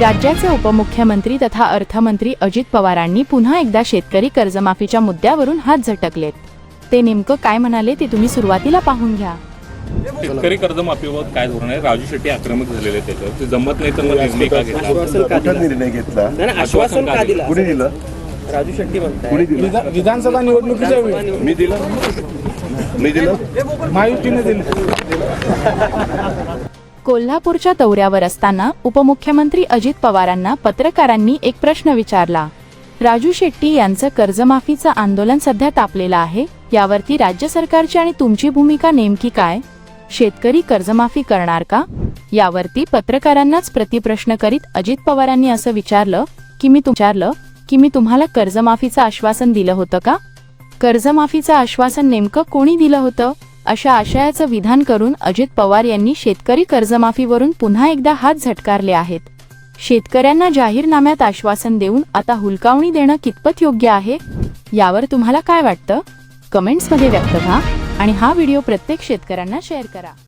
राज्याचे उपमुख्यमंत्री तथा अर्थमंत्री अजित पवारांनी पुन्हा एकदा शेतकरी कर्जमाफीच्या मुद्द्यावरून हात झटकलेत. ते नेमकं काय म्हणाले ते तुम्ही सुरुवातीला पाहून घ्या. शेतकरी कर्जमाफीबाबत काय धोरण आहे? राजू शेट्टी आक्रमक झालेले त्याच्यावर. ते जमत नाही तर मग निर्णय का घेतला? निर्णय आश्वासन का दिलं? कुणी दिलं? राजू शेट्टी विधा- विधानसभा निवडणुकीच्या वेळी. मी दिलं? मी दिलं? महायुतीने दिले. कोल्हापूरच्या दौऱ्यावर असताना उपमुख्यमंत्री अजित पवारांना पत्रकारांनी एक प्रश्न विचारला. राजू शेट्टी यांचं कर्जमाफीचं आंदोलन सध्या तापलेलं आहे यावरती राज्य सरकारची आणि तुमची भूमिका नेमकी काय? शेतकरी कर्जमाफी करणार का? यावरती पत्रकारांनाच प्रतिप्रश्न करीत अजित पवारांनी असं विचारलं की मी विचारलं की मी तुम्हाला कर्जमाफीचं आश्वासन दिलं होतं का? कर्जमाफीचं आश्वासन नेमकं कोणी दिलं होतं? अशा आशयाचं विधान करून अजित पवार यांनी शेतकरी कर्जमाफीवरून पुन्हा एकदा हात झटकारले आहेत. शेतकऱ्यांना जाहीरनाम्यात आश्वासन देऊन आता हुलकावणी देणं कितपत योग्य आहे? यावर तुम्हाला काय वाटतं? कमेंट्समध्ये व्यक्त व्हा आणि हा व्हिडिओ प्रत्येक शेतकऱ्यांना शेअर करा.